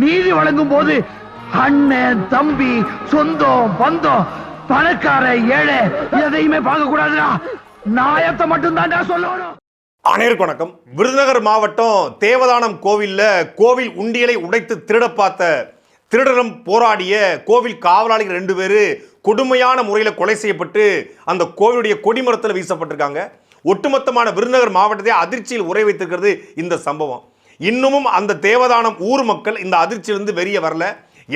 நீதி வழங்கும் போது அண்ணன் தம்பி சொந்தம் பந்தம் பணக்கார ஏழை எதையுமே பார்க்க கூடாதுடா நாயத்தை மட்டும் தான் சொல்லணும். அனைவருக்கு வணக்கம். விருதுநகர் மாவட்டம் தேவதானம் கோவில்ல கோவில் உண்டியலை உடைத்து திருட பார்த்த திருடனம் போராடிய கோவில் காவலாளிகள் ரெண்டு பேர் கொடுமையான முறையில் கொலை செய்யப்பட்டு அந்த கோவிலுடைய கொடிமரத்தில் வீசப்பட்டிருக்காங்க. ஒட்டுமொத்தமான விருதுநகர் மாவட்டத்தை அதிர்ச்சியில் உரை வைத்திருக்கிறது இந்த சம்பவம். இன்னமும் அந்த தேவதானம் ஊர் மக்கள் இந்த அதிர்ச்சியிலிருந்து வெளியே வரல.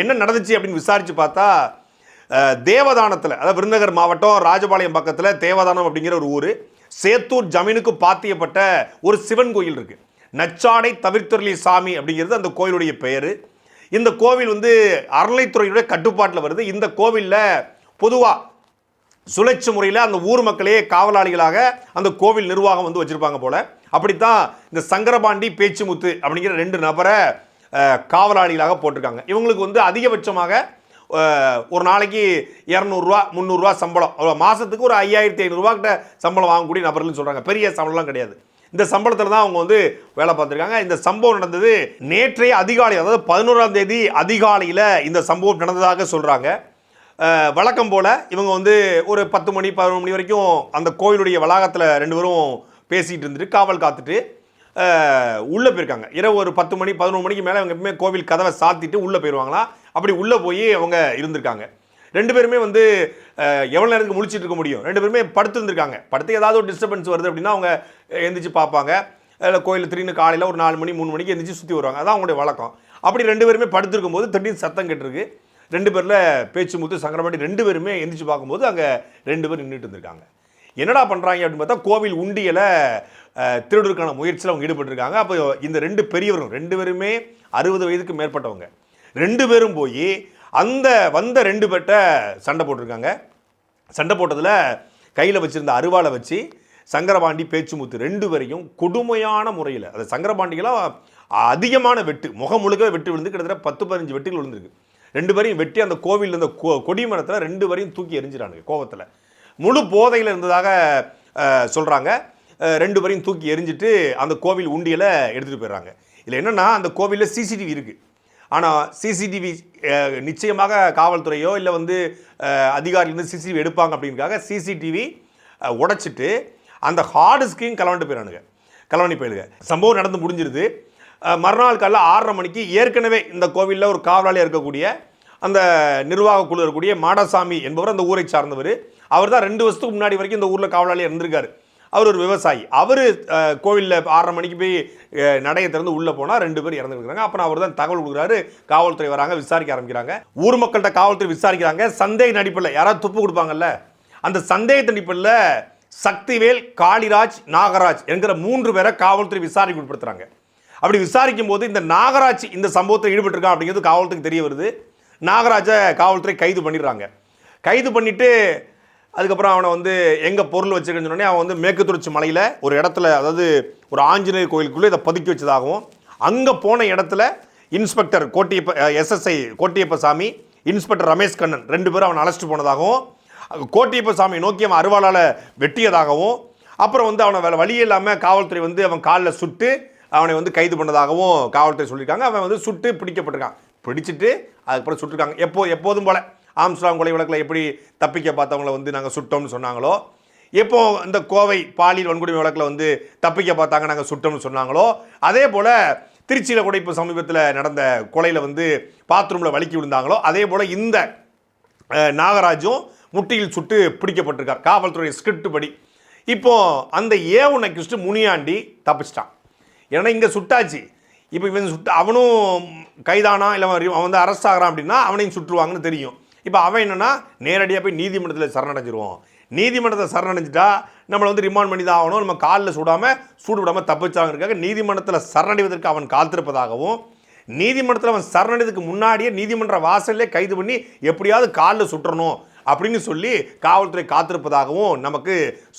என்ன நடந்துச்சு அப்படின்னு விசாரித்து பார்த்தா தேவதானத்தில் அதாவது விருந்தகர் மாவட்டம் ராஜபாளையம் பக்கத்தில் தேவதானம் அப்படிங்கிற ஒரு ஊர் சேத்தூர் ஜமீனுக்கு பாத்தியப்பட்ட ஒரு சிவன் கோயில் இருக்குது நச்சாடை தவிர்த்தொருளி சாமி அப்படிங்கிறது அந்த கோயிலுடைய பெயர். இந்த கோவில் வந்து அறநிலைத்துறையுடைய கட்டுப்பாட்டில் வருது. இந்த கோவிலில் பொதுவாக சுழற்சி முறையில் அந்த ஊர் மக்களே காவலாளிகளாக அந்த கோவில் நிர்வாகம் வந்து வச்சுருப்பாங்க போல். அப்படித்தான் இந்த சங்கரபாண்டி பேச்சுமுத்து அப்படிங்கிற ரெண்டு நபரை காவலாளிகளாக போட்டிருக்காங்க. இவங்களுக்கு வந்து அதிகபட்சமாக ஒரு நாளைக்கு இரநூறுவா முந்நூறுரூவா சம்பளம். மாதத்துக்கு ஒரு ஐயாயிரத்தி ஐநூறுரூவாக்கிட்ட சம்பளம் வாங்கக்கூடிய நபர்கள்னு சொல்கிறாங்க பெரிய சம்பளம்லாம் கிடையாது. இந்த சம்பளத்தில் தான் அவங்க வந்து வேலை பார்த்துருக்காங்க. இந்த சம்பவம் நடந்தது நேற்றைய அதிகாலை அதாவது பதினோராம் தேதி அதிகாலையில் இந்த சம்பவம் நடந்ததாக சொல்கிறாங்க வழக்கம் போல் இவங்க வந்து ஒரு பத்து மணி பதினொரு மணி வரைக்கும் அந்த கோயிலுடைய வளாகத்தில் ரெண்டு பேரும் பேசிகிட்டு இருந்துட்டு காவல் காத்துட்டு உள்ளே போயிருக்காங்க. இரவு ஒரு பத்து மணி பதினொரு மணிக்கு மேலே அவங்க எப்பவுமே கோவில் கதவை சாத்திட்டு உள்ளே போயிடுவாங்களாம் அப்படி உள்ளே போய் அவங்க இருந்திருக்காங்க. ரெண்டு பேருமே வந்து எவ்வளோ நேரத்துக்கு முழிச்சிட்டு இருக்க முடியும்? ரெண்டு பேருமே படுத்துருந்துருக்காங்க படுத்து ஏதாவது ஒரு டிஸ்டர்பன்ஸ் வருது அப்படின்னா அவங்க எந்திரிச்சு பார்ப்பாங்க. இல்லை கோயில் திடீர்னு காலையில் ஒரு நாலு மணி மூணு மணிக்கு எந்திரிச்சு சுற்றி வருவாங்க. அதான் அவங்களுடைய வழக்கம். அப்படி ரெண்டு பேருமே படுத்திருக்கும் போது திடீர்னு சத்தம் கேட்டிருக்கு. ரெண்டு பேரில் பேச்சு முத்து சங்கரமாட்டி ரெண்டு பேருமே எந்திரிச்சு பார்க்கும்போது அங்கே ரெண்டு பேர் நின்றுட்டு இருந்திருக்காங்க. என்னடா பண்ணுறாங்க அப்படின்னு பார்த்தா கோவில் உண்டியலை அஹ், திருடுறதுக்கான முயற்சியில் அவங்க ஈடுபட்டிருக்காங்க. அப்போ இந்த ரெண்டு பெரியவரும் ரெண்டு பேருமே அறுபது வயதுக்கு மேற்பட்டவங்க. ரெண்டு பேரும் போய் அந்த வந்த ரெண்டு பேர்ட்ட சண்டை போட்டிருக்காங்க. சண்டை போட்டதில் கையில் வச்சுருந்த அருவாளை வச்சு சங்கரபாண்டி பேச்சுமுத்து ரெண்டு பேரையும் கொடுமையான முறையில் அது சங்கரபாண்டிகளாம் அதிகமான வெட்டு முகம் முழுக்க வெட்டு விழுந்து கிட்டத்தட்ட பத்து பதினஞ்சு வெட்டுகள் விழுந்திருக்கு. ரெண்டு பேரையும் வெட்டி அந்த கோவிலில் இருந்த கொ மரத்தில் ரெண்டு பேரையும் தூக்கி எரிஞ்சிடானுங்க கோவத்தில். முழு போதையில் இருந்ததாக சொல்கிறாங்க ரெண்டு பேரையும் தூக்கி எரிஞ்சிட்டு அந்த கோவில் உண்டியில் எடுத்துகிட்டு போயிடுறாங்க. இதில் என்னென்னா அந்த கோவிலில் சிசிடிவி இருக்குது ஆனால் சிசிடிவி நிச்சயமாக காவல்துறையோ இல்லை வந்து அதிகாரிலேருந்து சிசிடிவி எடுப்பாங்க அப்படின்னுக்காக சிசிடிவி உடைச்சிட்டு அந்த ஹார்டு ஸ்கிரீன் கலவண்டு போயிடானுங்க கலவணி போயிடுங்க. சம்பவம் நடந்து முடிஞ்சிருது. மறுநாள் காலைல ஆறரை மணிக்கு ஏற்கனவே இந்த கோவிலில் ஒரு காவலாளியாக இருக்கக்கூடிய அந்த நிர்வாக குழு இருக்கக்கூடிய மாடசாமி என்பவர் அந்த ஊரை சார்ந்தவர். அவர் தான் ரெண்டு வருஷத்துக்கு முன்னாடி வரைக்கும் இந்த ஊரில் காவலாளியாக இருந்திருக்காரு. அவர் ஒரு விவசாயி. அவர் கோவிலில் ஆறரை மணிக்கு போய் நடையத்திறந்து நடையை திறந்து உள்ளே போனால் ரெண்டு பேர் இறந்துருக்காங்க அப்புறம் அவர் தான் தகவல் கொடுக்குறாரு. காவல்துறை வராங்க விசாரிக்க ஆரம்பிக்கிறாங்க. ஊர் மக்கள்கிட்ட காவல்துறை விசாரிக்கிறாங்க. சந்தேக நடிப்பில் யாராவது துப்பு கொடுப்பாங்கல்ல. அந்த சந்தேக நடிப்பில் சக்திவேல் காளிராஜ் நாகராஜ் என்கிற மூன்று பேரை காவல்துறை விசாரிக்க உட்படுத்துகிறாங்க அப்படி விசாரிக்கும் போது இந்த நாகராஜ் இந்த சம்பவத்தில் ஈடுபட்டிருக்கான் அப்படிங்கிறது காவல்துறைக்கு தெரிய வருது. நாகராஜை காவல்துறை கைது பண்ணிடுறாங்க. கைது பண்ணிவிட்டு அதுக்கப்புறம் அவனை வந்து எங்கே பொருள் வச்சிருக்கேன்னு சொன்னோடனே அவன் வந்து மேற்கு தொடர்ச்சி மலையில் ஒரு இடத்துல அதாவது ஒரு ஆஞ்சநேயர் கோயிலுக்குள்ளே இதை பதுக்கி வச்சதாகவும் அங்கே போன இடத்துல இன்ஸ்பெக்டர் கோட்டியப்ப எஸ்எஸ்ஐ கோட்டியப்ப சாமி இன்ஸ்பெக்டர் ரமேஷ் கண்ணன் ரெண்டு பேரும் அவனை அழைச்சிட்டு போனதாகவும் கோட்டியப்ப சாமி நோக்கி அவன் அருவாளால் வெட்டியதாகவும் அப்புறம் வந்து அவனை வேலை வழி இல்லாமல் காவல்துறை வந்து அவன் காலில் சுட்டு அவனை வந்து கைது பண்ணதாகவும் காவல்துறை சொல்லியிருக்காங்க. அவன் வந்து சுட்டு பிடிக்கப்பட்டிருக்கான். பிடிச்சிட்டு அதுக்கப்புறம் சுட்டிருக்காங்க. எப்போ எப்போதும் போல ஆம்ஸ்ட்ராங் கொலை வழக்கில் எப்படி தப்பிக்க பார்த்தவங்கள வந்து நாங்கள் சுட்டோம்னு சொன்னாங்களோ எப்போ இந்த கோவை பாலியல் வன்கொடுமை வழக்கில் வந்து தப்பிக்க பார்த்தாங்க நாங்கள் சுட்டோம்னு சொன்னாங்களோ அதே போல் திருச்சியில் கூட இப்போ சமீபத்தில் நடந்த கொலையில் வந்து பாத்ரூமில் வலிக்கி விழுந்தாங்களோ அதே போல் இந்த நாகராஜும் முட்டியில் சுட்டு பிடிக்கப்பட்டிருக்கார். காவல்துறை ஸ்கிரிப்ட் படி. இப்போ அந்த ஏ ஒன் முனியாண்டி தப்பிச்சிட்டான். ஏன்னா இங்கே சுட்டாச்சு. இப்போ இவன் சுட்டு அவனும் கைதானா இல்லை அவன் வந்து அரெஸ்ட் ஆகிறான் அப்படின்னா அவனையும் சுட்டுருவாங்கன்னு தெரியும். இப்போ அவன் என்னென்னா நேரடியாக போய் நீதிமன்றத்தில் சரணடைஞ்சிருவோம் நீதிமன்றத்தை சரணடைஞ்சிட்டா நம்மளை வந்து ரிமாண்ட் பண்ணி தான் ஆகணும். நம்ம காலில் சுடாமல் சூடு விடாமல் தப்பிச்சாங்கிறதுக்காக நீதிமன்றத்தில் சரணடைவதற்கு அவன் காத்திருப்பதாகவும் நீதிமன்றத்தில் அவன் சரணடைவதுக்கு முன்னாடியே நீதிமன்ற வாசல்லே கைது பண்ணி எப்படியாவது காலில் சுற்றணும் அப்படின்னு சொல்லி காவல்துறை காத்திருப்பதாகவும் நமக்கு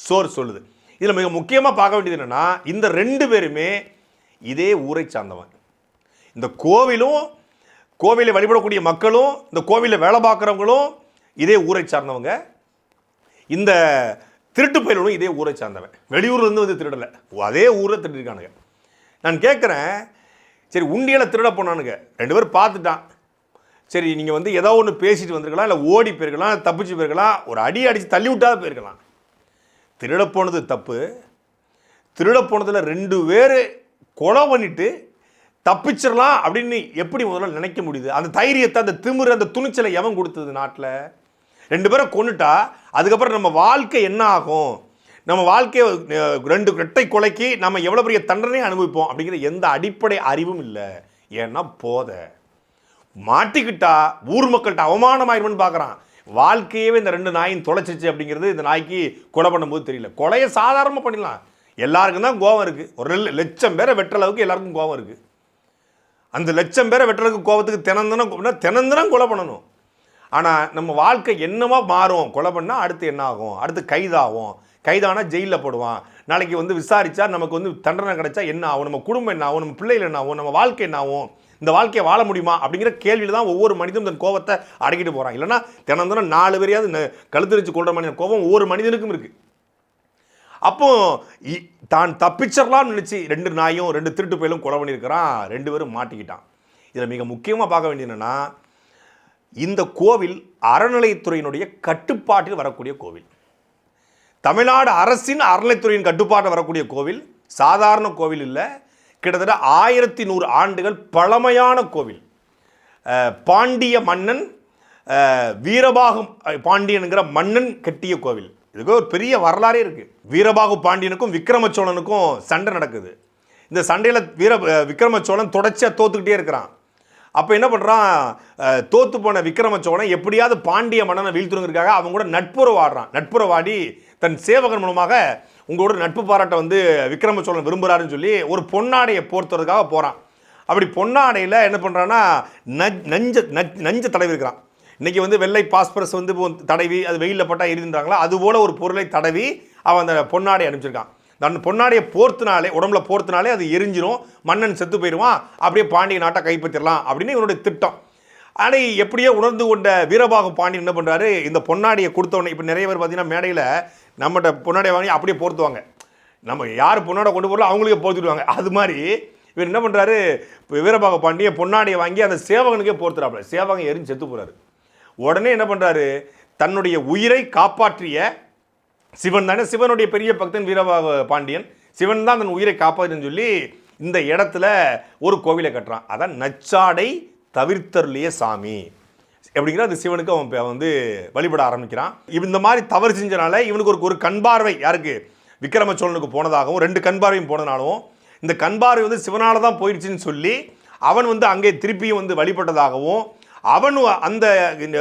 சோர் சொல்லுது. இதில் மிக முக்கியமாக பார்க்க வேண்டியது என்னென்னா இந்த ரெண்டு பேருமே இதே ஊரை சார்ந்தவன். இந்த கோவிலும் கோவிலை வழிபடக்கூடிய மக்களும் இந்த கோவிலில் வேலை பார்க்குறவங்களும் இதே ஊரை சார்ந்தவங்க. இந்த திருட்டு பயிலும் இதே ஊரை சார்ந்தவன். வெளியூர்லேருந்து வந்து திருடலை. அதே ஊரில் திருடிருக்கானுங்க. நான் கேட்குறேன் சரி உண்டியில் திருட போனானுங்க. ரெண்டு பேரும் பார்த்துட்டான். சரி நீங்கள் வந்து ஏதோ ஒன்று பேசிட்டு வந்திருக்கலாம் இல்லை ஓடி போயிருக்கலாம் தப்பிச்சு போயிருக்கலாம் ஒரு அடி அடித்து தள்ளி விட்டாத போயிருக்கலாம். திருட போனது தப்பு. திருட போனதில் ரெண்டு பேர் கொலை பண்ணிட்டு தப்பிச்சிடலாம் அப்படின்னு எப்படி முதல்ல நினைக்க முடியுது? அந்த தைரியத்தை அந்த திமிரு அந்த துணிச்சலை எவன் கொடுத்தது நாட்டில்? ரெண்டு பேரை கொண்டுட்டா அதுக்கப்புறம் நம்ம வாழ்க்கை என்ன ஆகும்? நம்ம வாழ்க்கையை ரெண்டு ரெட்டை கொலைக்கு நம்ம எவ்வளோ பெரிய தண்டனை அனுபவிப்போம் அப்படிங்கிற எந்த அடிப்படை அறிவும் இல்லை. ஏன்னா போத. மாட்டிக்கிட்டா ஊர் மக்கள்கிட்ட அவமானமாயிருமன்னு பார்க்குறான் வாழ்க்கையவே இந்த ரெண்டு நாயும் தொலைச்சிச்சு அப்படிங்கிறது இந்த நாய்க்கு கொலை பண்ணும்போது தெரியல. கொலையை சாதாரணமாக பண்ணிடலாம். எல்லாருக்கும் தான் கோவம் இருக்குது ஒரு லட்சம் பேரை வெட்டுற அளவுக்கு எல்லாருக்கும் கோவம் இருக்குது அந்த லட்சம் பேரை வெட்டுறதுக்கு கோவத்துக்கு தினந்தனம் கொ- தினந்தனம் கொலை பண்ணணும். ஆனால் நம்ம வாழ்க்கை என்னவா மாறும்? கொலை பண்ணால் அடுத்து என்ன ஆகும் அடுத்து கைதாகும். கைதானா ஜெயிலில் போடுவான். நாளைக்கு வந்து விசாரித்தா நமக்கு வந்து தண்டனை கிடைச்சா என்ன ஆகும்? நம்ம குடும்பம் என்ன ஆகும்? நம்ம பிள்ளைகள் என்ன ஆகும்? நம்ம வாழ்க்கை என்ன ஆகும்? இந்த வாழ்க்கையை வாழ முடியுமா? அப்படிங்கிற கேள்வியில் தான் ஒவ்வொரு மனிதனும் தன் கோவத்தை அடக்கிட்டு போகிறான் இல்லைன்னா தினந்தனம் நாலு பேரையாவது ந- கழுத்தரிச்சு கொள்கிற மனிதன் கோபம் ஒவ்வொரு மனிதனுக்கும் இருக்குது அப்போ இ- தான் தப்பிச்சிடலாம்னு நினச்சி ரெண்டு நாயும் ரெண்டு திருட்டு பயிலும் கொலை பண்ணியிருக்கிறான். ரெண்டு பேரும் மாட்டிக்கிட்டான். இதில் மிக முக்கியமாக பார்க்க வேண்டியது என்னென்னா இந்த கோவில் அறநிலையத்துறையினுடைய கட்டுப்பாட்டில் வரக்கூடிய கோவில். தமிழ்நாடு அரசின் அறநிலைத்துறையின் கட்டுப்பாட்டில் வரக்கூடிய கோவில் சாதாரண கோவில் இல்லை. கிட்டத்தட்ட ஆயிரத்தி நூறு ஆண்டுகள் பழமையான கோவில். பாண்டிய மன்னன் வீரபாகம் பாண்டியனுங்கிற மன்னன் கட்டிய கோவில். இதுக்கு ஒரு பெரிய வரலாறே இருக்குது வீரபாகு பாண்டியனுக்கும் விக்ரம சோழனுக்கும் சண்டை நடக்குது. இந்த சண்டையில் வீர விக்ரம சோழன் தொடர்ச்சியாக தோத்துக்கிட்டே இருக்கிறான். அப்போ என்ன பண்ணுறான் தோத்து போன விக்ரம சோழன் எப்படியாவது பாண்டிய மன்னனை வீழ்த்துணுங்கிறதுக்காக அவங்க கூட நட்புறவாடுறான் நட்புறவாடி தன் சேவகன் மூலமாக உங்களோட நட்பு பாராட்ட வந்து விக்ரம சோழன் விரும்புகிறாருன்னு சொல்லி ஒரு பொன்னாடையை போர்த்துறதுக்காக போகிறான் அப்படி பொன்னாடையில் என்ன பண்ணுறான்னா நஞ்ச நஞ்ச தடவி இருக்கிறான் இன்றைக்கி வந்து வெள்ளை பாஸ்பரஸ் வந்து தடவி அது வெயிலில் பட்டா எரிந்தாங்களா அதுபோல் ஒரு பொருளை தடவி அவன் அந்த பொன்னாடை அனுப்பிச்சிருக்கான். அந்த பொன்னாடையை போர்த்தினாலே உடம்புல போர்த்தினாலே அது எரிஞ்சிரும் மன்னன் செத்து போயிடுவான் அப்படியே பாண்டிய நாட்டை கைப்பற்றிடலாம் அப்படின்னு இவனுடைய திட்டம். ஆனால் எப்படியோ உணர்ந்து கொண்ட வீரபாகு பாண்டியன் என்ன பண்ணுறாரு இந்த பொன்னாடியை கொடுத்தவொடனே இப்போ நிறைய பேர் பார்த்தீங்கன்னா மேடையில் நம்மகிட்ட பொன்னாடியை வாங்கி அப்படியே போர்த்துவாங்க. நம்ம யார் பொன்னாடை கொண்டு போகிறோம் அவங்களுக்கே போர்த்துடுவாங்க. அது மாதிரி இவர் என்ன பண்ணுறாரு இப்போ வீரபாக பாண்டியை பொன்னாடியை வாங்கி அந்த சேவகனுக்கே போர்த்துறாப்புல. சேவகன் எரிஞ்சு செத்து போகிறாரு உடனே என்ன பண்ணுறாரு தன்னுடைய உயிரை காப்பாற்றிய சிவன் தானே சிவனுடைய பெரிய பக்தன் வீரபாகு பாண்டியன். சிவன் தான் தன் உயிரை காப்பாற்றுன்னு சொல்லி இந்த இடத்துல ஒரு கோவிலை கட்டுறான். அதான் நச்சாடை தவிர்த்தருளிய சாமி. எப்படிங்கிற அந்த சிவனுக்கு அவன் வந்து வழிபட ஆரம்பிக்கிறான். இந்த மாதிரி தவறு செஞ்சனால இவனுக்கு ஒரு ஒரு கண் பார்வை யாருக்கு? விக்ரம சோழனுக்கு போனதாகவும் ரெண்டு கண் பார்வையும் போனதாலும் இந்த கண் பார்வை வந்து சிவனால தான் போயிடுச்சுன்னு சொல்லி அவன் வந்து அங்கே திருப்பியும் வந்து வழிபட்டதாகவும் அவன் அந்த இந்த,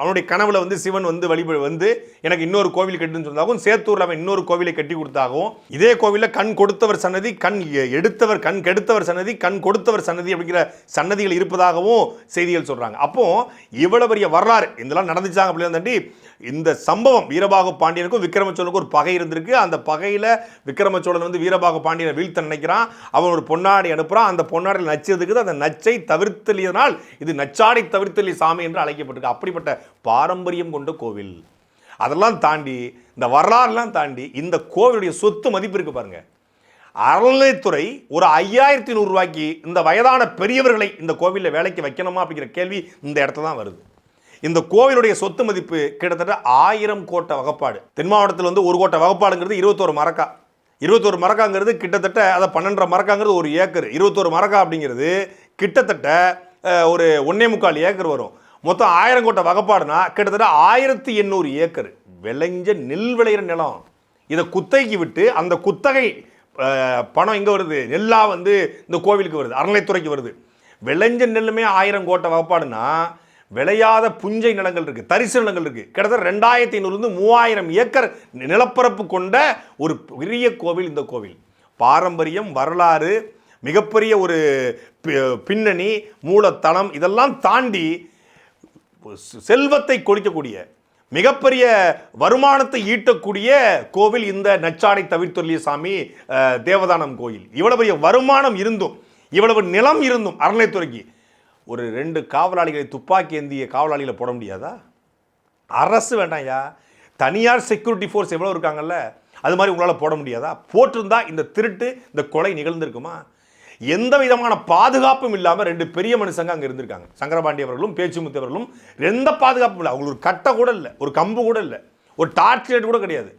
அவனுடைய கனவுல வந்து சிவன் வந்து வழிபடு வந்து எனக்கு இன்னொரு கோவில் கட்டுன்னு சொன்னதாகவும் சேத்தூர்ல அவன் இன்னொரு கோவிலை கட்டி கொடுத்தாகவும் இதே கோவிலில் கண் கொடுத்தவர் சன்னதி கண் எடுத்தவர் கண் கெடுத்தவர் சன்னதி கண் கொடுத்தவர் சன்னதி அப்படிங்கிற சன்னதிகள் இருப்பதாகவும் செய்திகள் சொல்றாங்க. அப்போ இவ்வளவு பெரிய வரலாறு இதெல்லாம் நடந்துச்சாங்க அப்படின்னு தாண்டி இந்த சம்பவம் வீரபாகு பாண்டியனுக்கும் விக்ரமச்சோழனுக்கும் ஒரு பகை இருந்திருக்கு. அந்த பகையில் விக்ரமச்சோழன் வந்து வீரபாகு பாண்டியனை வீழ்த்த நினைக்கிறான். அவன் ஒரு பொன்னாடி அனுப்புறான். அந்த பொன்னாடியில் நச்சு இருக்குது அந்த நச்சை தவிர்த்தலியதனால் இது நச்சாடை தவிர்த்தலி சாமி என்று அழைக்கப்பட்டிருக்கு. அப்படிப்பட்ட பாரம்பரியம் கொண்ட கோவில். அதெல்லாம் தாண்டி இந்த வரலாறுலாம் தாண்டி இந்த கோவிலுடைய சொத்து மதிப்பு இருக்கு பாருங்க. அறநிலைத்துறை ஒரு ஐயாயிரத்தி நூறுரூவாய்க்கு இந்த வயதான பெரியவர்களை இந்த கோவிலில் வேலைக்கு வைக்கணுமா அப்படிங்கிற கேள்வி இந்த இடத்துல தான் வருது. இந்த கோவிலுடைய சொத்து மதிப்பு கிட்டத்தட்ட ஆயிரம் கோட்டை வகப்பாடு. தென் மாவட்டத்தில் வந்து ஒரு கோட்டை வகப்பாடுங்கிறது இருபத்தோரு மரக்கா. இருபத்தோரு மரக்காங்கிறது கிட்டத்தட்ட அதை பன்னெண்டரை மரக்காங்கிறது ஒரு ஏக்கர். இருபத்தோரு மரக்கா அப்படிங்கிறது கிட்டத்தட்ட ஒரு ஒன்னே முக்கால் ஏக்கர் வரும். மொத்தம் ஆயிரம் கோட்டை வகப்பாடுனா கிட்டத்தட்ட ஆயிரத்தி எண்ணூறு ஏக்கர். விளைஞ்ச நெல் விளையிற நிலம். இதை குத்தகைக்கு விட்டு அந்த குத்தகை பணம் எங்கே வருது? நெல்லா வந்து இந்த கோவிலுக்கு வருது. அறநிலைத்துறைக்கு வருது. விளைஞ்ச நெல்லுமே ஆயிரம் கோட்டை வகப்பாடுனா விளையாத புஞ்சை நிலங்கள் இருக்குது தரிசு நிலங்கள் இருக்குது கிட்டத்தட்ட ரெண்டாயிரத்தி ஐநூறுலேருந்து மூவாயிரம் ஏக்கர் நிலப்பரப்பு கொண்ட ஒரு பெரிய கோவில் இந்த கோவில். பாரம்பரியம் வரலாறு மிகப்பெரிய ஒரு பி- பின்னணி மூலத்தனம் இதெல்லாம் தாண்டி செல்வத்தை கொளிக்கக்கூடிய மிகப்பெரிய வருமானத்தை ஈட்டக்கூடிய கோவில் இந்த நச்சாடை தவிர்த்தொல்லிய சாமி தேவதானம் கோயில். இவ்வளவு பெரிய வருமானம் இருந்தும் இவ்வளவு நிலம் இருந்தும் அறநிலைத்துறைக்கு ஒரு ரெண்டு காவலாளிகளை துப்பாக்கி ஏந்திய காவலாளிகளை போட முடியாதா? அரசு வேண்டாம்யா தனியார் செக்யூரிட்டி ஃபோர்ஸ் எவ்வளோ இருக்காங்கல்ல அது மாதிரி உங்களால் போட முடியாதா? போட்டிருந்தா இந்த திருட்டு இந்த கொலை நிகழ்ந்திருக்குமா? எந்த விதமான பாதுகாப்பும் இல்லாமல் ரெண்டு பெரிய மனுஷங்க அங்கே இருந்திருக்காங்க. சங்கரபாண்டி அவர்களும் பேச்சுமுத்து அவர்களும். எந்த பாதுகாப்பும் இல்லை. அவங்களுக்கு ஒரு கட்டை கூட இல்லை. ஒரு கம்பு கூட இல்லை. ஒரு டார்ச் லைட் கூட கிடையாது.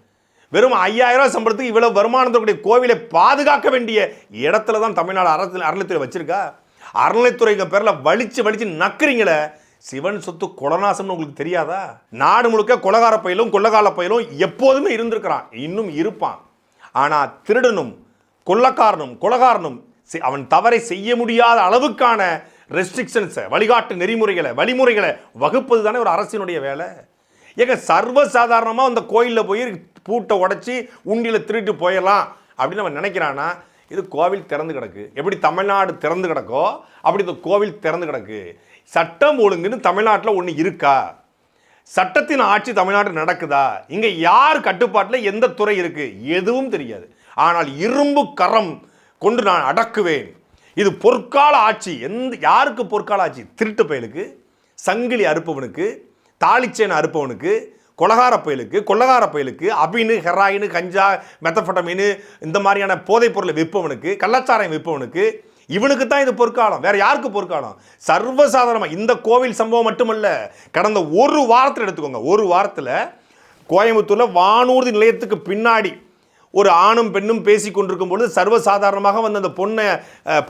வெறும் ஐயாயிரம் ரூபாய் சம்பளத்துக்கு இவ்வளவு வருமானத்துடைய கோவிலை பாதுகாக்க வேண்டிய இடத்துல தான் தமிழ்நாடு அரசு அறநிலைத்துறை வச்சிருக்கா? அறநிலைத்துறைங்க பேரில் வலிச்சு வலிச்சு நக்குறீங்களே. சிவன் சொத்து கொலநாசம்னு உங்களுக்கு தெரியாதா? நாடு முழுக்க கொலகார பயிலும் கொள்ளகால பயிலும் எப்போதுமே இருந்திருக்கிறான். இன்னும் இருப்பான். ஆனால் திருடனும் கொள்ளக்காரனும் கொலகாரனும் அவன் தவறை செய்ய முடியாத அளவுக்கான ரெஸ்ட்ரிக்ஷன்ஸை வழிகாட்டு நெறிமுறைகளை வழிமுறைகளை வகுப்பது தானே ஒரு அரசினுடைய வேலை. ஏங்க சர்வசாதாரணமாக அந்த கோயிலில் போய் பூட்டை உடச்சி உண்டியில் திருட்டு போயிடலாம் அப்படின்னு அவன் நினைக்கிறானா இது கோவில் திறந்து கிடக்கு. எப்படி தமிழ்நாடு திறந்து கிடக்கோ அப்படி இந்த கோவில் திறந்து கிடக்கு. சட்டம் ஒழுங்குன்னு தமிழ்நாட்டில் ஒன்று இருக்கா? சட்டத்தின் ஆட்சி தமிழ்நாட்டில் நடக்குதா? இங்கே யார் கட்டுப்பாட்டில் எந்த துறை இருக்குது எதுவும் தெரியாது. ஆனால் இரும்பு கரம் கொண்டு நான் அடக்குவேன். இது பொற்கால ஆட்சி. எந்த யாருக்கு பொற்கால ஆட்சி? திருட்டு பயலுக்கு சங்கிலி அறுப்பவனுக்கு தாளிச்சேன் அறுப்பவனுக்கு கொலகார பயலுக்கு கொள்ளகார பயலுக்கு அபினு ஹெராயின் கஞ்சா மெத்தபட்டமீனு இந்த மாதிரியான போதைப் பொருளை விற்பவனுக்கு கள்ளச்சாரம் விற்பவனுக்கு இவனுக்கு தான் இது பொற்காலம். வேற யாருக்கு பொற்காலம்? சர்வசாதாரணமாக இந்த கோவில் சம்பவம் மட்டுமல்ல. கடந்த ஒரு வாரத்தில் எடுத்துக்கோங்க. ஒரு வாரத்தில் கோயம்புத்தூரில் வானூர்தி நிலையத்துக்கு பின்னாடி ஒரு ஆணும் பெண்ணும் பேசி கொண்டிருக்கும் பொழுது சர்வசாதாரணமாக வந்து அந்த பொண்ணை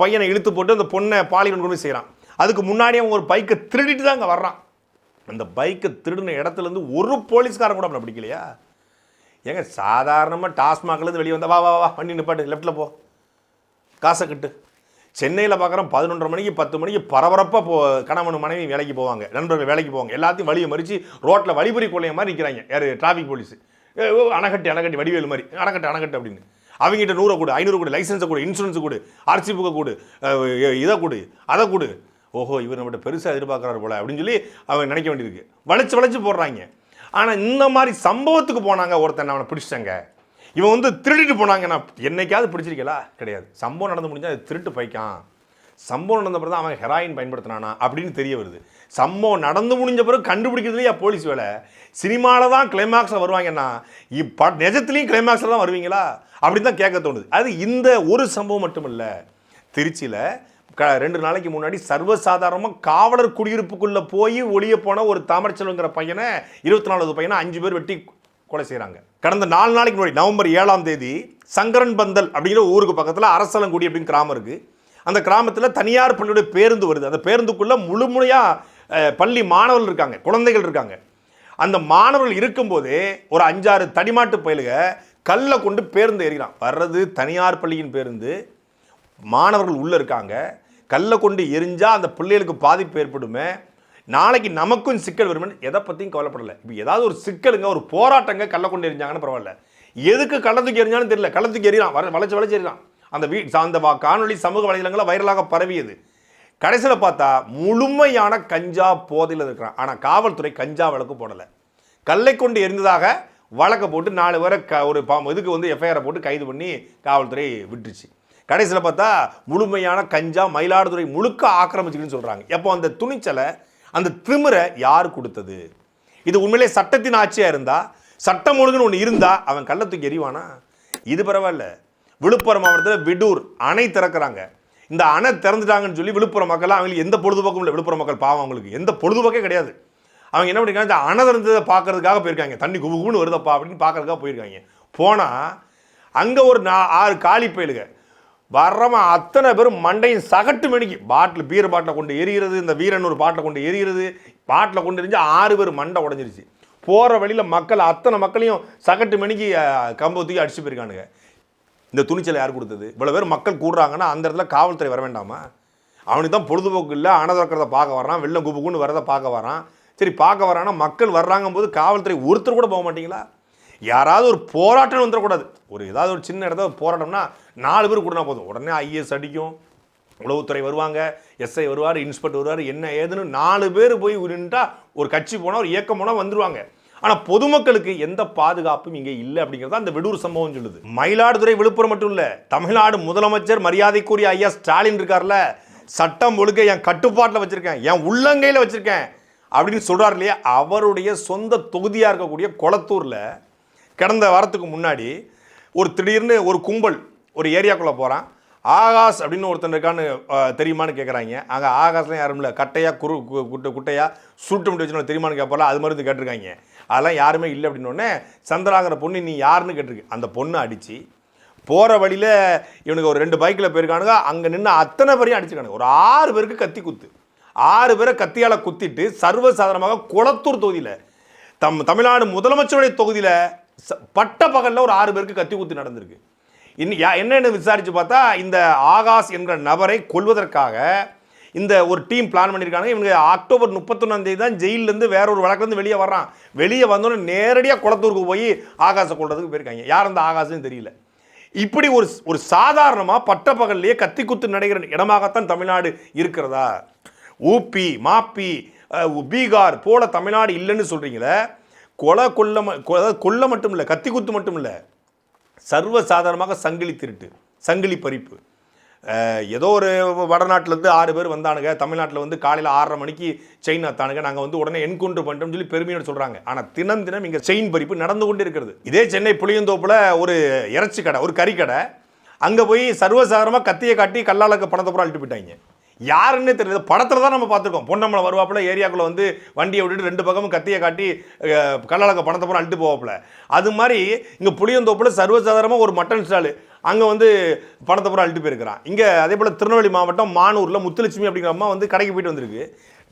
பையனை இழுத்து போட்டு அந்த பொண்ணை பாலியல் கொண்டு செய்கிறான். அதுக்கு முன்னாடி அவன் ஒரு பைக்கை திருடிட்டு தான் அங்கே வர்றான். அந்த பைக்கை திருடின இடத்துல இருந்து ஒரு போலீஸ்காரன் கூட அவனை பிடிக்கலையா? ஏங்க சாதாரணமாக டாஸ்மாக்லேருந்து வெளியே வந்தா வா வா வா வண்டி நிப்பாட்டு லெஃப்ட்டில் போ. காசை கட்டு. சென்னையில் பார்க்குறோம் பதினொன்றரை மணிக்கு பத்து மணிக்கு பரபரப்பாக போ கணவன் மனைவி வேலைக்கு போவாங்க. நண்பர்கள் வேலைக்கு போவாங்க. எல்லாத்தையும் வழியை மறித்து ரோட்டில் வழிபறி கொள்ளைய மாதிரி நிற்கிறாங்க யார்? Traffic police. அணைக்கட்டு அணைக்கட்டி வடிவேலு மாதிரி. அணைக்கட்டு அணைக்கட்டு அப்படின்னு. அவங்ககிட்ட நூறை கொடு ஐநூறு கொடு லைசன்ஸை கொடு இன்சூரன்ஸ் கொடு ஆர்சி புக்கை கொடு இதை கொடு அதை கொடு. ஓஹோ இவர் நம்மகிட்ட பெருசாக எதிர்பார்க்குறாரு போல அப்படின்னு சொல்லி அவங்க நினைக்க வேண்டியிருக்கு. வளைச்சு வளைச்சு போடுறாங்க. ஆனால் இந்த மாதிரி சம்பவத்துக்கு போனாங்க ஒருத்தன் அவனை பிடிச்சிட்டாங்க. இவன் வந்து திருடிட்டு போனாங்க. நான் என்னைக்காவது பிடிச்சிருக்கலா கிடையாது. சம்பவம் நடந்து முடிஞ்சால் அது திருட்டு பைக்கான். சம்பவம் நடந்த பிறகு தான் அவன் ஹெராயின் பயன்படுத்தினானா அப்படின்னு தெரிய வருது. சம்பவம் நடந்து முடிஞ்ச பிறகு கண்டுபிடிக்கிறதுலையா போலீஸ் வேலை. சினிமாவில் தான் கிளைமாக்ஸில் வருவாங்கன்னா இப்போ நிஜத்துலேயும் கிளைமாக்ஸில் தான் வருவீங்களா? அப்படின்னு தான் கேட்க தோணுது. அது இந்த ஒரு சம்பவம் மட்டும் இல்லை திருச்சியில் க ரெண்டு நாளைக்கு முன்னாடி சர்வசாதாரணமாக காவலர் குடியிருப்புக்குள்ளே போய் ஒளிய போன ஒரு தாமரச்செல்வங்கிற பையனை இருபத்தி நாலாவது பையனை அஞ்சு பேர் வெட்டி கொலை செய்கிறாங்க கடந்த நாலு நாளைக்கு முன்னாடி நவம்பர் ஏழாம் தேதி சங்கரன் பந்தல் அப்படிங்கிற ஊருக்கு பக்கத்தில் அரசலங்குடி அப்படின்னு கிராமம் இருக்குது அந்த கிராமத்தில் தனியார் பள்ளியுடைய பேருந்து வருது. அந்த பேருந்துக்குள்ளே முழுமுறையாக பள்ளி மாணவர்கள் இருக்காங்க குழந்தைகள் இருக்காங்க. அந்த மாணவர்கள் இருக்கும்போது ஒரு அஞ்சாறு தடிமாட்டு பயிலுக கல்லை கொண்டு பேருந்து ஏறிக்கிறான். வர்றது தனியார் பள்ளியின் பேருந்து. மாணவர்கள் உள்ளே இருக்காங்க. கல்லை கொண்டு எரிஞ்சால் அந்த பிள்ளைகளுக்கு பாதிப்பு ஏற்படுமே. நாளைக்கு நமக்கும் சிக்கல் வருமே. எதை பற்றியும் கவலைப்படலை. இப்போ ஏதாவது ஒரு சிக்கலுங்க ஒரு போராட்டங்க கல்லை கொண்டு எரிஞ்சாங்கன்னு பரவாயில்ல. எதுக்கு கள்ளத்துக்கு எரிஞ்சாலும் தெரியல. கள்ளத்துக்கு எறிறான் வர வளைச்சு வளைச்சு எறிறான் அந்த வீ அந்த வா- காணொளி சமூக வலைதளங்களில் வைரலாக பரவியது. கடைசியில் பார்த்தா முழுமையான கஞ்சா போதையில் இருக்கிறான். ஆனால் காவல்துறை கஞ்சா வழக்கு போடலை. கல்லை கொண்டு எரிந்ததாக வழக்கை போட்டு நாலு பேரை க ஒரு பா இதுக்கு வந்து எஃப்ஐஆரை போட்டு கைது பண்ணி காவல்துறை விட்டுருச்சு கடைசியில் பார்த்தா முழுமையான கஞ்சா மயிலாடுதுறை முழுக்க ஆக்கிரமிச்சுக்கின்னு சொல்கிறாங்க எப்போ அந்த துணிச்சலை அந்த திமிரை யார் கொடுத்தது? இது உண்மையிலே சட்டத்தின் ஆட்சியாக இருந்தால் சட்டம் ஒழுங்குன்னு ஒன்று இருந்தால் அவன் கள்ளத்துக்கு எறிவானா? இது பரவாயில்ல. விழுப்புரம் மாவட்டத்தில் விடூர் அணை திறக்கிறாங்க. இந்த அணை திறந்துட்டாங்கன்னு சொல்லி விழுப்புரம் மக்கள் அவங்களுக்கு எந்த பொழுதுபோக்கும் இல்லை. விழுப்புரம் மக்கள் பாவம் அவங்களுக்கு. எந்த பொழுதுபோக்கே கிடையாது. அவங்க என்ன பண்ணிருக்காங்க? அணை திறந்ததை பார்க்கறதுக்காக போயிருக்காங்க. தண்ணி குபுகுன்னு வருதப்பா அப்படின்னு பார்க்கறதுக்காக போயிருக்காங்க. போனால் அங்கே ஒரு நா ஆறு காலி பயலுக வர்றவன் அத்தனை பேரும் மண்டையும் சகட்டு மணிக்கு பாட்டில் பீர் பாட்டில் கொண்டு எரிகிறது இந்த வீரன் ஒரு பாட்டில் கொண்டு எரிகிறது பாட்டில் கொண்டு எரிஞ்சு ஆறு பேர் மண்டை உடஞ்சிருச்சு. போகிற வழியில் மக்கள் அத்தனை மக்களையும் சகட்டு மணிக்கு கம்பத்துக்கு அடிச்சு போயிருக்கானுங்க. இந்த துணிச்சலை யார் கொடுத்தது? இவ்வளோ பேர் மக்கள் கூடுறாங்கன்னா அந்த இடத்துல காவல்துறை வர வேண்டாமா? அவனுக்கு தான் பொழுதுபோக்கு இல்லை அனதிறக்கிறத பார்க்க வரான் வெள்ளம் குப்புக்குன்னு வரதை பார்க்க வரான் சரி பார்க்க வரான்னா மக்கள் வர்றாங்க போது காவல்துறை ஒருத்தர் கூட போக மாட்டிங்களா? யாராவது ஒரு போராட்டம் வந்துடக்கூடாது. ஒரு ஏதாவது ஒரு சின்ன இடத்துல போராட்டம்னா நாலு பேர் கூடனா போதும். உடனே ஐஏஎஸ் அடிக்கும் உளவுத்துறை வருவாங்க எஸ்ஐ வருவார் இன்ஸ்பெக்டர் வருவார் என்ன ஏதுன்னு நாலு பேர் போய் நின்றுட்டா ஒரு கட்சி போனால் ஒரு இயக்கம் போனால் வந்துருவாங்க. ஆனால் பொதுமக்களுக்கு எந்த பாதுகாப்பும் இங்கே இல்லை அப்படிங்கிறத அந்த விடூர் சம்பவம் சொல்லுது. மயிலாடுதுறை விழுப்புரம் மட்டும் இல்லை தமிழ்நாடு முதலமைச்சர் மரியாதைக்குரிய ஐயா ஸ்டாலின் இருக்கார்ல சட்டம் ஒழுக்க என் கட்டுப்பாட்டில் வச்சுருக்கேன் என் உள்ளங்கையில் வச்சுருக்கேன் அப்படின்னு சொல்கிறார் இல்லையா? அவருடைய சொந்த தொகுதியாக இருக்கக்கூடிய கொளத்தூரில் கடந்த வாரத்துக்கு முன்னாடி ஒரு திடீர்னு ஒரு கும்பல் ஒரு ஏரியாக்குள்ளே போகிறான் ஆகாஷ் அப்படின்னு ஒருத்தன் இருக்கான்னு தெரியுமான்னு கேட்குறாங்க அங்கே ஆகாஷ்லாம் யாரும் இல்லை. கட்டையாக குரு கு- குட்டை குட்டையாக சுட்டு முட்டி வச்சு தெரியுமான்னு கேட்பால அது மாதிரி வந்து கேட்டிருக்காங்க. அதெல்லாம் யாருமே இல்லை அப்படின்னோடனே சந்திராங்கிற பொண்ணு நீ யாருன்னு கேட்டிருக்கு. அந்த பொண்ணு அடித்து போகிற வழியில் இவனுக்கு ஒரு ரெண்டு பைக்கில் போயிருக்கானுங்க. அங்கே நின்று அத்தனை பேரையும் அடிச்சிருக்கானுங்க ஒரு ஆறு பேருக்கு கத்தி குத்து. ஆறு பேரை கத்தியால் குத்திட்டு சர்வசாதாரணமாக குளத்தூர் தொகுதியில் தம் தமிழ்நாடு முதலமைச்சருடைய தொகுதியில் ச- பட்ட பகலில் ஒரு ஆறு பேருக்கு கத்தி குத்து நடந்திருக்கு. இன்னும் யா- என்னன்னு பார்த்தா இந்த ஆகாஷ் என்ற நபரை கொல்வதற்காக இந்த ஒரு டீம் பிளான் பண்ணியிருக்காங்க இவங்க அக்டோபர் முப்பத்தொன்னாம் தேதி தான் ஜெயிலேருந்து வேற ஒரு வழக்குலேருந்து வெளியே வர்றான். வெளியே வந்தோடனே நேரடியாக குளத்தூருக்கு போய் ஆகாஷை கொள்றதுக்கு போயிருக்காங்க. யார் அந்த ஆகாஷ்னு தெரியல. இப்படி ஒரு ஒரு சாதாரணமாக பட்டப்பகல்லையே கத்தி குத்து நடைகிற இடமாகத்தான் தமிழ்நாடு இருக்கிறதா? ஊப்பி மாப்பி பீகார் போல தமிழ்நாடு இல்லைன்னு சொல்கிறீங்களே கொலை கொல்ல ம- கொல்ல மட்டும் இல்லை கத்தி குத்து மட்டும் இல்லை சர்வ சாதாரணமாக சங்கிலி திருட்டு சங்கிலி பறிப்பு. ஏதோ ஒரு வடநாட்டிலேருந்து ஆறு பேர் வந்தானுங்க தமிழ்நாட்டில் வந்து காலையில் ஆறரை மணிக்கு செயின் அத்தானுங்க நாங்கள் வந்து உடனே என்கவுண்டர் பண்ணிட்டோம்னு சொல்லி பெருமையோடு சொல்கிறாங்க ஆனால் தினம் தினம் இங்கே செயின் பறிப்பு நடந்து கொண்டு இருக்கிறது. இதே சென்னை புளியந்தோப்பில் ஒரு இறைச்சி கடை ஒரு கறிக்கடை அங்கே போய் சர்வசாதாரணமாக கத்தியை காட்டி கல்லாலக்க பணத்தை பூரா அழுட்டு போயிட்டாங்க. யாருன்னே தெரியல. படத்தில் தான் நம்ம பார்த்துருக்கோம். பொன்னம்மலை வருவாப்புல ஏரியாக்குள்ளே வந்து வண்டியை விட்டுட்டு ரெண்டு பக்கமும் கத்தியை காட்டி அஹ், கல்லாலக்க பணத்தை பூரா அழிட்டு போவாப்புல. அது மாதிரி இங்கே புளியந்தோப்பில் சர்வசாதாரணமாக ஒரு மட்டன் ஸ்டாலு. அங்கே வந்து பணத்தை பூரா அழுட்டு போயிருக்கிறான். இங்கே அதே போல் திருநெல்வேலி மாவட்டம் மானூரில் முத்துலட்சுமி அப்படிங்கிற அம்மா வந்து கடைக்கு போயிட்டு வந்திருக்கு.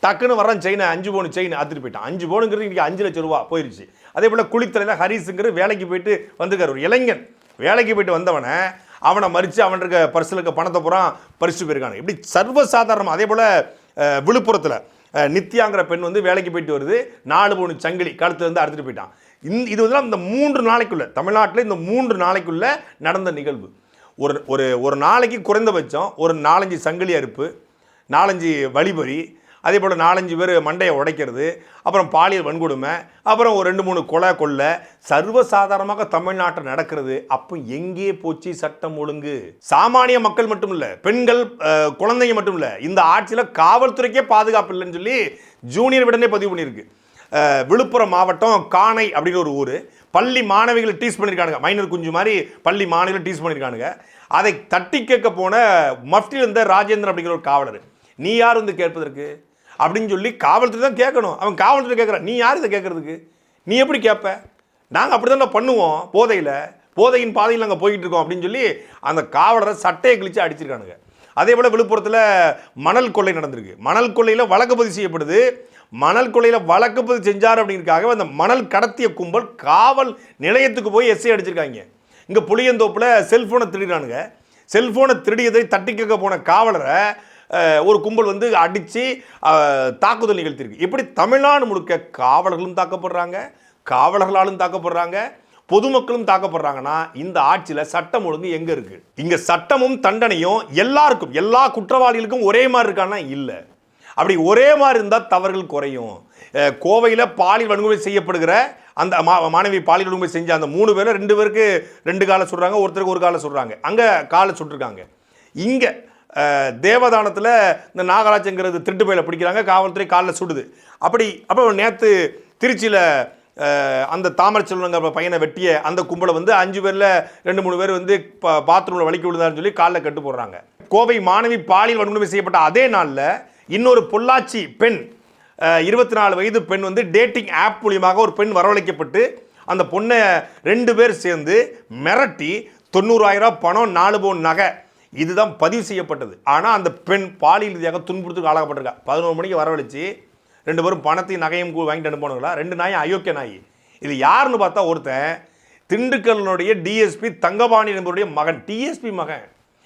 டக்குன்னு வரான் செயினை அஞ்சு பவுன் செயின் அத்துட்டு போயிட்டான். அஞ்சு பவுனுங்கிறது இன்றைக்கி அஞ்சு லட்சம் ரூபா போயிருச்சு. அதே போல் குளித்தலையில் ஹரிஸுங்கிற வேலைக்கு போயிட்டு வந்திருக்காரு. ஒரு இளைஞன் வேலைக்கு போயிட்டு வந்தவனை அவனை மறித்து அவன் இருக்க பரிசில் இருக்க பணத்தை பூரா பறிச்சு போயிருக்காங்க இப்படி சர்வசாதாரணம் அதே போல் விழுப்புரத்தில் நித்யாங்கிற பெண் வந்து வேலைக்கு போயிட்டு வருது. நாலு மூணு சங்கிலி கழுத்துலேருந்து அறுத்துட்டு போயிட்டான். இந்த இது வந்து இந்த மூன்று நாளைக்குள்ள தமிழ்நாட்டில் இந்த மூன்று நாளைக்குள்ள நடந்த நிகழ்வு. ஒரு ஒரு ஒரு நாளைக்கு குறைந்தபட்சம் ஒரு நாலஞ்சு சங்கிலி அறுப்பு நாலஞ்சு வழிபறி அதே போல் நாலஞ்சு பேர் மண்டையை உடைக்கிறது அப்புறம் பாலியல் வன்கொடுமை அப்புறம் ஒரு ரெண்டு மூணு கொலை கொள்ளை சர்வசாதாரணமாக தமிழ்நாட்டில் நடக்கிறது. அப்போ எங்கே போச்சு சட்டம் ஒழுங்கு? சாமானிய மக்கள் மட்டும் இல்லை பெண்கள் குழந்தைங்க மட்டும் இல்லை இந்த ஆட்சியில் காவல்துறைக்கே பாதுகாப்பு இல்லைன்னு சொல்லி ஜூனியர் விடனே பதிவு பண்ணியிருக்கு. விழுப்புரம் மாவட்டம் காணை அப்படின்னு ஒரு ஊர். பள்ளி மாணவிகளை டீஸ் பண்ணியிருக்கானுங்க. மைனர் குஞ்சு மாதிரி பள்ளி மாணவிகளை டீஸ் பண்ணியிருக்கானுங்க. அதை தட்டி கேட்க போன மஃப்டியில் இருந்த ராஜேந்திரன் அப்படிங்கிற ஒரு காவலர். நீ யார் வந்து கேட்பதற்கு? அப்படின்னு சொல்லி காவல்துறை தான் கேட்கணும். அவன் காவல்துறை கேட்குறான். நீ யார் இதை கேட்குறதுக்கு? நீ எப்படி கேட்ப? நாங்கள் அப்படி தான் பண்ணுவோம் போதையில். போதையின் பாதையில் நாங்கள் போய்கிட்டு இருக்கோம் அப்படின்னு சொல்லி அந்த காவலரை சட்டையை கிழிச்சு அடிச்சிருக்கானுங்க. அதே போல் விழுப்புரத்தில் மணல் கொள்ளை நடந்திருக்கு. மணல் கொள்ளையில் வழக்கு பதிவு செய்யப்படுது. மணல் கொள்ளையில் வழக்கு பதிவு செஞ்சார் அப்படிங்கிறதுக்காக அந்த மணல் கடத்திய கும்பல் காவல் நிலையத்துக்கு போய் எஸ்ஐ அடிச்சிருக்காங்க. இங்கே புளியந்தோப்பில் செல்ஃபோனை திருடினானுங்க. செல்ஃபோனை திருடியதை தட்டி கேட்க போன காவலரை ஒரு கும்பல் வந்து அடித்து தாக்குதல் நிகழ்த்தியிருக்கு. இப்படி தமிழ்நாடு முழுக்க காவலர்களும் தாக்கப்படுறாங்க. காவலர்களாலும் தாக்கப்படுறாங்க பொதுமக்களும் தாக்கப்படுறாங்கன்னா இந்த ஆட்சியில் சட்டம் ஒழுங்கு எங்கே இருக்கு? இங்கே சட்டமும் தண்டனையும் எல்லாருக்கும் எல்லா குற்றவாளிகளுக்கும் ஒரே மாதிரி இருக்கான்னா இல்லை. அப்படி ஒரே மாதிரி இருந்தால் தவறுகள் குறையும். கோவையில் பாலியல் வன்கொடுமை செய்யப்படுகிற அந்த மா மாணவி பாலியல் வன்கொடுமை செஞ்ச அந்த மூணு பேரும் ரெண்டு பேருக்கு ரெண்டு காலை சுடுறாங்க ஒருத்தருக்கு ஒரு காலை சுடுறாங்க. அங்கே காலை சுட்டிருக்காங்க. இங்கே தேவதானத்தில் இந்த நாகராஜங்கிறது திருட்டு பயில பிடிக்கிறாங்க காவல்துறை காலில் சுடுது. அப்படி அப்போ நேற்று திருச்சியில் அந்த தாமரை பையனை வெட்டிய அந்த கும்பலை வந்து அஞ்சு பேரில் ரெண்டு மூணு பேர் வந்து பாத்ரூமில் வலிக்கி விழுந்தாருன்னு சொல்லி காலில் கட்டு போடுறாங்க. கோவை மாணவி பாலியல் வன்கொடுமை செய்யப்பட்ட அதே நாளில் இன்னொரு பொள்ளாச்சி பெண் இருபத்தி நாலு வயது பெண் வந்து டேட்டிங் ஆப் மூலியமாக ஒரு பெண் வரவழைக்கப்பட்டு அந்த பொண்ணை ரெண்டு பேர் சேர்ந்து மிரட்டி தொண்ணூறாயிரம் பணம் நாலு பவுன் நகை. இதுதான் பதிவு செய்யப்பட்டது. ஆனால் அந்த பெண் பாலியல் ரீதியாக துன்புறுத்துக்கு ஆளாகப்பட்டிருக்கா. பதினோரு மணிக்கு வரவழைச்சு ரெண்டு பேரும் பணத்தையும் நகையும் வாங்கிட்டு அனுப்பணுங்களா ரெண்டு நாயும் அயோக்கிய நாய். இது யாருன்னு பார்த்தா ஒருத்தன் திண்டுக்கல்லுடைய டிஎஸ்பி தங்கபாணி என்பவருடைய மகன். டிஎஸ்பி மகன்.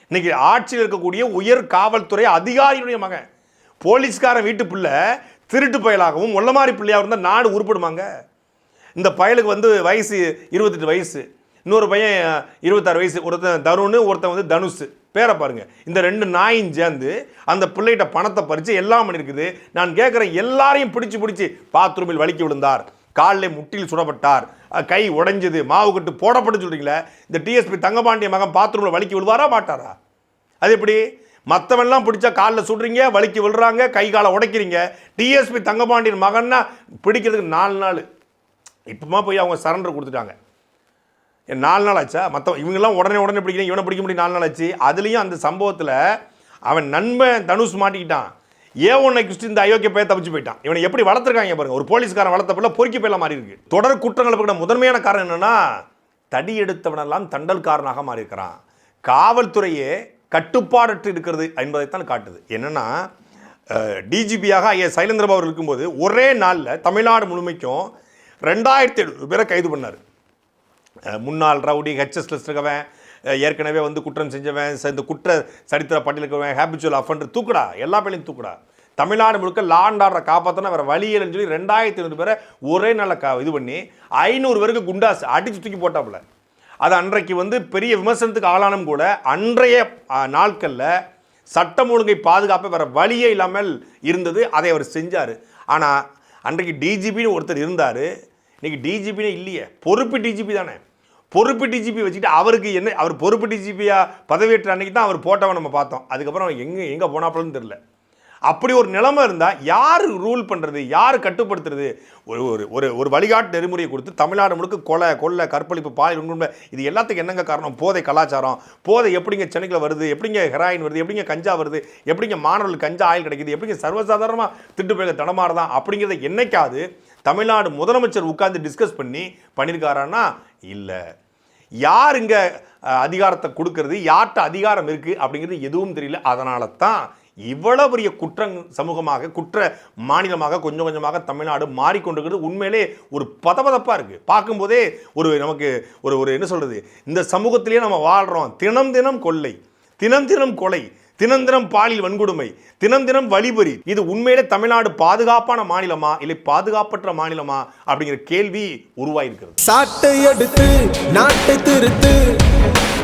இன்னைக்கு ஆட்சியில் இருக்கக்கூடிய உயர் காவல்துறை அதிகாரியுடைய மகன். போலீஸ்காரன் வீட்டு பிள்ளை திருட்டு பயலாகவும் ஒல்லமாரி பிள்ளையாக இருந்தால் நாடு உருப்படுமாங்க? இந்த பயலுக்கு வந்து வயசு இருபத்தெட்டு வயசு. இன்னொரு பையன் இருபத்தாறு வயசு ஒருத்தன் தருண் ஒருத்தன் வந்து தனுஷ். பேரை பாருங்க. இந்த ரெண்டு நாயும் சேர்ந்து அந்த பிள்ளைகிட்ட பணத்தை பறித்து எல்லாம் பண்ணியிருக்குது நான் கேட்குறேன் எல்லாரையும் பிடிச்சி பிடிச்சி பாத்ரூமில் வலிக்கி விழுந்தார். காலில் முட்டியில் சுடப்பட்டார். கை உடைஞ்சது மாவு கட்டு போடப்பட்டு சொல்கிறீங்களே இந்த டிஎஸ்பி தங்கபாண்டிய மகன் பாத்ரூமில் வலிக்கி விழுவாரா மாட்டாரா? அது எப்படி? மற்றவெல்லாம் பிடிச்சா காலில் சுடுறீங்க வலிக்கு விழுறாங்க கை காலை உடைக்கிறீங்க. டிஎஸ்பி தங்கபாண்டியன் மகன்னா பிடிக்கிறதுக்கு நாலு நாள். இப்போமா போய் அவங்க சரண்டர் கொடுத்துட்டாங்க. நாலு நாள் ஆச்சா? மற்ற இவங்கெல்லாம் உடனே உடனே பிடிக்கிறேன் இவனை பிடிக்க முடியும் நாலு நாள் ஆச்சு. அதுலேயும் அந்த சம்பவத்தில் அவன் நண்பன் தனுஷ் மாட்டிக்கிட்டான். ஏ ஒன்னை கிறிஸ்டின் இந்த அயோக்கிய பேர் தப்பிச்சு போயிட்டான். இவனை எப்படி வளர்த்துருக்காங்க பாருங்க. ஒரு போலீஸ்காரன் வளர்த்த பிள்ளை பொறுக்கி பையில மாறி இருக்கு. தொடர் குற்றங்களுக்கு முதன்மையான காரணம் என்னன்னா தடி எடுத்தவனெல்லாம் தண்டல்காரனாக மாறி இருக்கிறான் காவல்துறையே கட்டுப்பாடற்று இருக்கிறது என்பதைத்தான் காட்டுது. என்னன்னா டிஜிபியாக ஐயா சைலேந்திரபாபு அவர் இருக்கும்போது ஒரே நாளில் தமிழ்நாடு முழுமைக்கும் ரெண்டாயிரத்தி எழுநூறு பேரை கைது பண்ணார். முன்னாள் ரவுடி ஹெச்எஸ் இருக்கவன் ஏற்கனவே வந்து குற்றம் செஞ்சவன் இந்த குற்ற சரித்திர பட்டியல் இருக்கவன் ஹேபிச்சுவல் அஃபண்டர் தூக்குடா எல்லா பேரையும் தூக்குடா. தமிழ்நாடு முழுக்க லாண்ட் ஆர்டரை காப்பாற்றினா வேறு வழி இல்லைன்னு சொல்லி ரெண்டாயிரத்தி ஐநூறு பேரை ஒரே நாளில் கா இது பண்ணி ஐநூறு பேருக்கு குண்டாஸ் அடித்து தூக்கி போட்டாப்புல. அது அன்றைக்கு வந்து பெரிய விமர்சனத்துக்கு ஆளானும் கூட அன்றைய நாட்களில் சட்டம் ஒழுங்கை பாதுகாப்ப வேறு வழியே இல்லாமல் இருந்தது அதை அவர் செஞ்சார். ஆனால் அன்றைக்கு டிஜிபின்னு ஒருத்தர் இருந்தார் இன்றைக்கி டிஜிபினே இல்லையே பொறுப்பு டிஜிபி தானே. பொறுப்பு டிஜிபி வச்சுக்கிட்டு அவருக்கு என்ன அவர் பொறுப்பு டிஜிபியாக பதவியேற்ற அன்னைக்கு தான் அவர் போட்டவன் நம்ம பார்த்தோம். அதுக்கப்புறம் எங்கே எங்கே போனாப்புலன்னு தெரில அப்படி ஒரு நிலைமை இருந்தால் யார் ரூல் பண்ணுறது யார் கட்டுப்படுத்துறது? ஒரு ஒரு ஒரு ஒரு வழிகாட்டு நெறிமுறையை கொடுத்து தமிழ்நாடு முழுக்க கொலை கொள்ளை கற்பழிப்பு பாய் உண்மை இது எல்லாத்துக்கும் என்னங்க காரணம்? போதை கலாச்சாரம். போதை எப்படிங்க சென்னைக்குள்ள வருது? எப்படிங்க ஹெராயின் வருது? எப்படிங்க கஞ்சா வருது? எப்படிங்க மாணவர்கள் கஞ்சா ஆயில் கிடைக்குது? எப்படிங்க சர்வசாதாரணமாக திட்டு போய் தடமாறதான்? அப்படிங்கிறத என்னைக்காவது தமிழ்நாடு முதலமைச்சர் உட்கார்ந்து டிஸ்கஸ் பண்ணி பண்ணியிருக்காரான்னா இல்லை. யார் இங்கே அதிகாரத்தை கொடுக்கறது? யார்கிட்ட அதிகாரம் இருக்குது அப்படிங்கிறது எதுவும் தெரியல. அதனால தான் இவ்வளோ பெரிய குற்ற சமூகமாக குற்ற மாநிலமாக கொஞ்சம் கொஞ்சமாக தமிழ்நாடு மாறிக்கொண்டிருக்கிறது. உண்மையிலே ஒரு பதபதப்பாக இருக்குது பார்க்கும்போதே ஒரு நமக்கு ஒரு ஒரு என்ன சொல்கிறது இந்த சமூகத்திலேயே நம்ம வாழ்கிறோம் தினம் தினம் கொள்ளை. தினம் தினம் கொலை. தினந்தினம் பாலியல் வன்கொடுமை தினந்தினம் வழிபறி. இது உண்மையிலே தமிழ்நாடு பாதுகாப்பான மாநிலமா இல்லை பாதுகாப்பற்ற மாநிலமா அப்படிங்கிற கேள்வி உருவாயிருக்கிறது. சாட்டை எடுத்து நாட்டை திருத்து